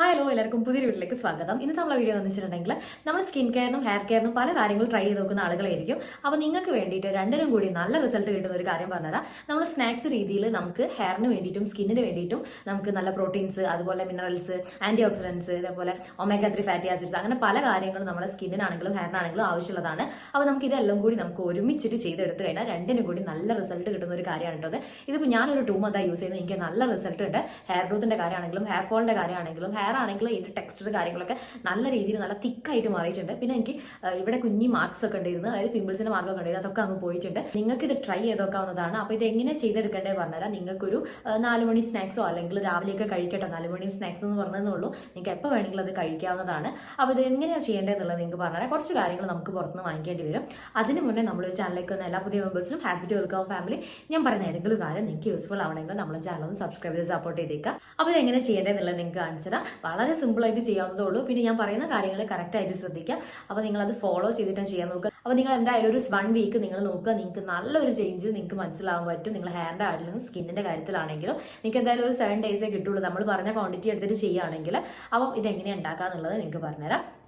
Hi hello എല്ലാവർക്കും പുതിയ വീട്ടിലേക്ക് സ്വാഗതം. ഇന്ന് നമ്മളെ വീഡിയോ എന്ന് വെച്ചിട്ടുണ്ടെങ്കിൽ നമ്മൾ സ്കിൻ കെയറിനും ഹെയർ കെയറിനും പല കാര്യങ്ങൾ ട്രൈ ചെയ്ത് നോക്കുന്ന ആളുകളായിരിക്കും. അപ്പോൾ നിങ്ങൾക്ക് വേണ്ടിയിട്ട് രണ്ടിനും കൂടി നല്ല റിസൾട്ട് കിട്ടുന്ന ഒരു കാര്യം പറഞ്ഞുതരാം. നമ്മൾ സ്നാക്സ് രീതിയിൽ നമുക്ക് ഹെയറിന് വേണ്ടിയിട്ടും സ്കിന്നിന് വേണ്ടിയിട്ടും നമുക്ക് നല്ല പ്രോട്ടീൻസ് അതുപോലെ മിനറൽസ് ആന്റി ഓക്സിഡൻസ് ഇതേപോലെ ഒമേഗ ത്രീ ഫാറ്റി ആസിഡ്സ് അങ്ങനെ പല കാര്യങ്ങളും നമ്മുടെ സ്കിന്നിനാണെങ്കിലും ഹെയറിനാണെങ്കിലും ആവശ്യമുള്ളതാണ്. അപ്പോൾ നമുക്ക് ഇതെല്ലാം കൂടി നമുക്ക് ഒരുമിച്ചിട്ട് ചെയ്തെടുത്ത് കഴിഞ്ഞാൽ രണ്ടിനും കൂടി നല്ല റിസൾട്ട് കിട്ടുന്ന ഒരു കാര്യമാണ് കേട്ടോ ഇത്. ഇതിപ്പോൾ ഞാനൊരു ടൂ മന്തായി യൂസ് ചെയ്യുന്നത്. എനിക്ക് നല്ല റിസൾട്ട് ഉണ്ട്. ഹെയർ ഗ്രോത്തിന്റെ കാര്യമാണെങ്കിലും ഹെയർ ഫോളിന്റെ കാര്യമാണെങ്കിലും ഹെയർ ആണെങ്കിലും ഇതിന്റെ ടെക്സ്ചർ കാര്യങ്ങളൊക്കെ നല്ല രീതിയിൽ നല്ല തിക്കായിട്ട് മാറിയിട്ടുണ്ട്. പിന്നെ എനിക്ക് ഇവിടെ കുഞ്ഞി മാർക്സ് ഒക്കെ ഉണ്ടായിരുന്നു. അതായത് പിമ്പിൾസിന്റെ മാർക്കൊക്കെ ഉണ്ടായിരുന്നു. അതൊക്കെ അങ്ങ് പോയിട്ടുണ്ട്. നിങ്ങൾക്ക് ഇത് ട്രൈ ചെയ്തോക്കാവുന്നതാണ് അപ്പോൾ ഇത് എങ്ങനെ ചെയ്തെടുക്കേണ്ടത് പറഞ്ഞുതരാം. നിങ്ങൾക്കൊരു നാല് മണി സ്നാക്സോ അല്ലെങ്കിൽ രാവിലെയൊക്കെ കഴിക്കട്ടോ നാല് മണി സ്നാക്സ് എന്ന് പറഞ്ഞതേ ഉള്ളൂ. നിങ്ങൾക്ക് എപ്പോൾ വേണമെങ്കിലും അത് കഴിക്കാവുന്നതാണ്. അപ്പോൾ ഇത് എങ്ങനെയാണ് ചെയ്യേണ്ടതെന്നുള്ളത് നിങ്ങൾക്ക് പറഞ്ഞുതരാം. കുറച്ച് കാര്യങ്ങൾ നമുക്ക് പുറത്തുനിന്ന് വാങ്ങിക്കേണ്ടി വരും. അതിന് മുന്നേ നമ്മൾ ചാനലിലേക്ക് വന്ന എല്ലാ പുതിയ മെമ്പേഴ്സിനും ഹാപ്പി ടു വെൽക്കം ഫാമിലി ഞാൻ പറയുന്ന ഏതെങ്കിലും കാര്യം നിങ്ങൾക്ക് യൂസ്ഫുൾ ആവണമെങ്കിൽ നമ്മുടെ ചാനൽ ഒന്ന് സബ്സ്ക്രൈബ് ചെയ്ത് സപ്പോർട്ട് ചെയ്തേക്കാം അപ്പോൾ ഇത് എങ്ങനെ ചെയ്യേണ്ടതെന്നുള്ളത് നിങ്ങൾക്ക് കാണിച്ചുതരാം. വളരെ സിമ്പിളായിട്ട് ചെയ്യാവുന്നതേ ഉള്ളൂ പിന്നെ ഞാൻ പറയുന്ന കാര്യങ്ങൾ കറക്റ്റായിട്ട് ശ്രദ്ധിക്കുക. അപ്പോൾ നിങ്ങൾ അത് ഫോളോ ചെയ്തിട്ട് ചെയ്യാൻ നോക്കുക. അപ്പോൾ നിങ്ങൾ എന്തായാലും ഒരു വൺ വീക്ക് നിങ്ങൾ നോക്കുക. നിങ്ങൾക്ക് നല്ലൊരു ചേഞ്ച് നിങ്ങൾക്ക് മനസ്സിലാവാൻ പറ്റും. നിങ്ങൾ ഹെയറിന്റെ ആണെങ്കിലും സ്കിന്നിന്റെ കാര്യത്തിലാണെങ്കിലും നിങ്ങൾക്ക് എന്തായാലും ഒരു സെവൻ ഡേയ്സേ കിട്ടുള്ളൂ. നമ്മൾ പറഞ്ഞ ക്വാണ്ടിറ്റി എടുത്തിട്ട് ചെയ്യുകയാണെങ്കിൽ. അപ്പം ഇതെങ്ങനെ ഉണ്ടാക്കുക എന്നുള്ളത് നിങ്ങൾക്ക് പറഞ്ഞുതരാം.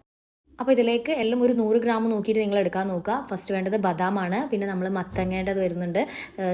അപ്പോൾ ഇതിലേക്ക് എല്ലാം ഒരു നൂറ് ഗ്രാം നോക്കിയിട്ട് നിങ്ങൾ എടുക്കാൻ നോക്കുക. ഫസ്റ്റ് വേണ്ടത് ബദാമാണ്. പിന്നെ നമ്മൾ മത്തങ്ങേണ്ടത് വരുന്നുണ്ട്.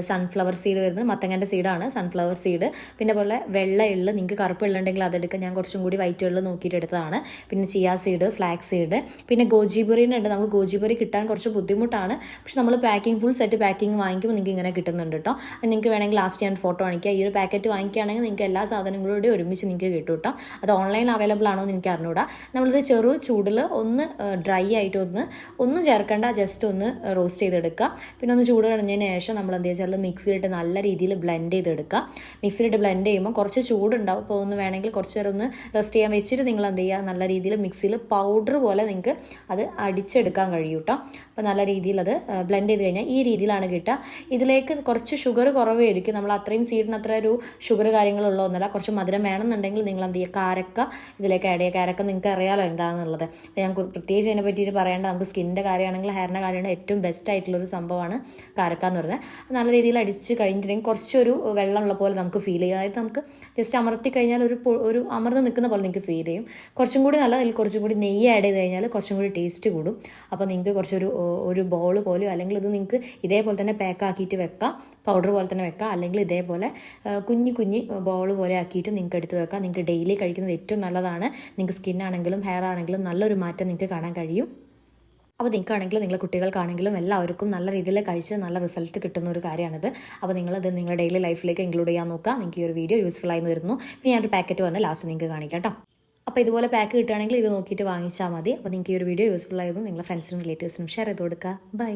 സൺഫ്ലവർ സീഡ് വരുന്നത്. മത്തങ്ങേന്റെ സീഡാണ് സൺഫ്ലവർ സീഡ് പിന്നെ പോലെ വെള്ള എള്ള് നിങ്ങൾക്ക് കറുപ്പ് ഉള്ളുണ്ടെങ്കിൽ അതെടുക്കുക ഞാൻ കുറച്ചും കൂടി വൈറ്റ് എള്ള് നോക്കിയിട്ട് എടുത്തതാണ്. പിന്നെ ചിയാ സീഡ് ഫ്ലാക്സ് സീഡ് പിന്നെ ഗോജിബെറിന്റെ ഉണ്ട്. നമുക്ക് ഗോജിപുറി കിട്ടാൻ കുറച്ച് ബുദ്ധിമുട്ടാണ്. പക്ഷെ നമ്മൾ പാക്കിംഗ് ഫുൾ സെറ്റ് പാക്കിംഗ് വാങ്ങിക്കുമ്പോൾ നിങ്ങൾക്ക് ഇങ്ങനെ കിട്ടുന്നുണ്ട് കേട്ടോ. നിങ്ങൾക്ക് വേണമെങ്കിൽ ലാസ്റ്റ് ഞാൻ ഫോട്ടോ കാണിക്കുക ഈ ഒരു പാക്കറ്റ് വാങ്ങിക്കുകയാണെങ്കിൽ നിങ്ങൾക്ക് എല്ലാ സാധനങ്ങളോടും ഒരുമിച്ച് നിങ്ങൾക്ക് കിട്ടും കേട്ടോ. അത് ഓൺലൈൻ അവൈലബിൾ ആണോ എന്ന് എനിക്ക് അറിഞ്ഞൂടാ നമ്മളിത് ചെറു ചൂടിൽ ഒന്ന് ഡ്രൈ ആയിട്ട് ഒന്ന് ഒന്നും ചേർക്കേണ്ട ജസ്റ്റ് ഒന്ന് റോസ്റ്റ് ചെയ്തെടുക്കുക. പിന്നെ ഒന്ന് ചൂട് കഴിഞ്ഞതിന് ശേഷം നമ്മൾ എന്ത് വെച്ചാൽ മിക്സിയിലിട്ട് നല്ല രീതിയിൽ ബ്ലെൻഡ് ചെയ്തെടുക്കുക. മിക്സിയിലിട്ട് ബ്ലെൻഡ് ചെയ്യുമ്പോൾ കുറച്ച് ചൂടുണ്ടാവും. അപ്പോൾ ഒന്ന് വേണമെങ്കിൽ കുറച്ച് നേരം ഒന്ന് റെസ്റ്റ് ചെയ്യാൻ വെച്ചിട്ട് നിങ്ങൾ എന്ത് ചെയ്യുക? നല്ല രീതിയിൽ മിക്സിയിൽ പൗഡർ പോലെ നിങ്ങൾക്ക് അത് അടിച്ചെടുക്കാൻ കഴിയും കേട്ടോ അപ്പോൾ നല്ല രീതിയിൽ അത് ബ്ലെൻഡ് ചെയ്ത് കഴിഞ്ഞാൽ ഈ രീതിയിലാണ് കിട്ടുക. ഇതിലേക്ക് കുറച്ച് ഷുഗർ കുറവായിരിക്കും. നമ്മൾ അത്രയും സീഡിന് അത്ര ഒരു ഷുഗർ കാര്യങ്ങളുള്ള ഒന്നല്ല. കുറച്ച് മധുരം വേണമെന്നുണ്ടെങ്കിൽ നിങ്ങൾ എന്ത് ചെയ്യുക? കാരക്ക ഇതിലേക്ക് ആഡ് ചെയ്യുക. കാരക്ക നിങ്ങൾക്ക് അറിയാലോ എന്താണെന്നുള്ളത് ഞാൻ പ്രത്യേകിച്ച് അതിനെ പറ്റിയിട്ട് പറയേണ്ട നമുക്ക് സ്കിന്നിന്റെ കാര്യമാണെങ്കിൽ ഹെയറിന്റെ കാര്യമാണ് ഏറ്റവും ബെസ്റ്റ് ആയിട്ടുള്ള ഒരു സംഭവമാണ് കാരക്ക എന്ന് പറയുന്നത്. നല്ല രീതിയിൽ അടിച്ച് കഴിഞ്ഞിട്ടുണ്ടെങ്കിൽ കുറച്ചൊരു വെള്ളമുള്ള പോലെ നമുക്ക് ഫീൽ ചെയ്യും. അതായത് നമുക്ക് ജസ്റ്റ് അമർത്തി കഴിഞ്ഞാൽ ഒരു ഒരു അമർന്ന് നിൽക്കുന്ന പോലെ നിങ്ങൾക്ക് ഫീൽ ചെയ്യും. കുറച്ചും കൂടി നല്ല അതിൽ കുറച്ചും കൂടി നെയ്യ് ആഡ് ചെയ്ത് കഴിഞ്ഞാൽ കുറച്ചും കൂടി ടേസ്റ്റ് കൂടും. അപ്പോൾ നിങ്ങൾക്ക് കുറച്ചൊരു ഒരു ബോൾ പോലെയോ അല്ലെങ്കിൽ ഇത് നിങ്ങൾക്ക് ഇതേപോലെ തന്നെ പാക്ക് ആക്കിയിട്ട് വെക്കാം. പൗഡർ പോലെ തന്നെ വെക്കാം. അല്ലെങ്കിൽ ഇതേപോലെ കുഞ്ഞു കുഞ്ഞു കുഞ്ഞി ബോൾ പോലെ ആക്കിയിട്ട് നിങ്ങൾക്ക് എടുത്ത് വെക്കാം. നിങ്ങൾക്ക് ഡെയിലി കഴിക്കുന്നത് ഏറ്റവും നല്ലതാണ്. നിങ്ങൾക്ക് സ്കിന്നാണെങ്കിലും ഹെയർ ആണെങ്കിലും നല്ലൊരു മാറ്റം നിങ്ങൾക്ക് കാണാൻ കഴിയും. അപ്പോൾ നിങ്ങൾക്കാണെങ്കിലും നിങ്ങളുടെ കുട്ടികൾക്കാണെങ്കിലും എല്ലാവർക്കും നല്ല രീതിയിൽ കഴിച്ച് നല്ല റിസൾട്ട് കിട്ടുന്ന ഒരു കാര്യമാണിത്. അപ്പോൾ നിങ്ങളത് നിങ്ങളുടെ ഡെയിലി ലൈഫിലേക്ക് ഇൻക്ലൂഡ് ചെയ്യാൻ നോക്കുക. നിങ്ങൾക്ക് ഈ ഒരു വീഡിയോ യൂസ്ഫുൾ ആയി വരുന്നു പിന്നെ ഞാനൊരു പാക്കറ്റ് വന്ന് ലാസ്റ്റ് നിങ്ങൾക്ക് കാണിക്കാം കേട്ടോ. അപ്പോൾ ഇതുപോലെ പാക്ക് കിട്ടുകയാണെങ്കിൽ ഇത് നോക്കിയിട്ട് വാങ്ങിച്ചാൽ മതി. അപ്പോൾ നിങ്ങൾക്ക് ഈ ഒരു വീഡിയോ യൂസ്ഫുൾ ആയതും നിങ്ങളുടെ ഫ്രണ്ട്സിനും റിലേറ്റീവ്സിനും ഷെയർ ചെയ്ത് കൊടുക്കുക. ബൈ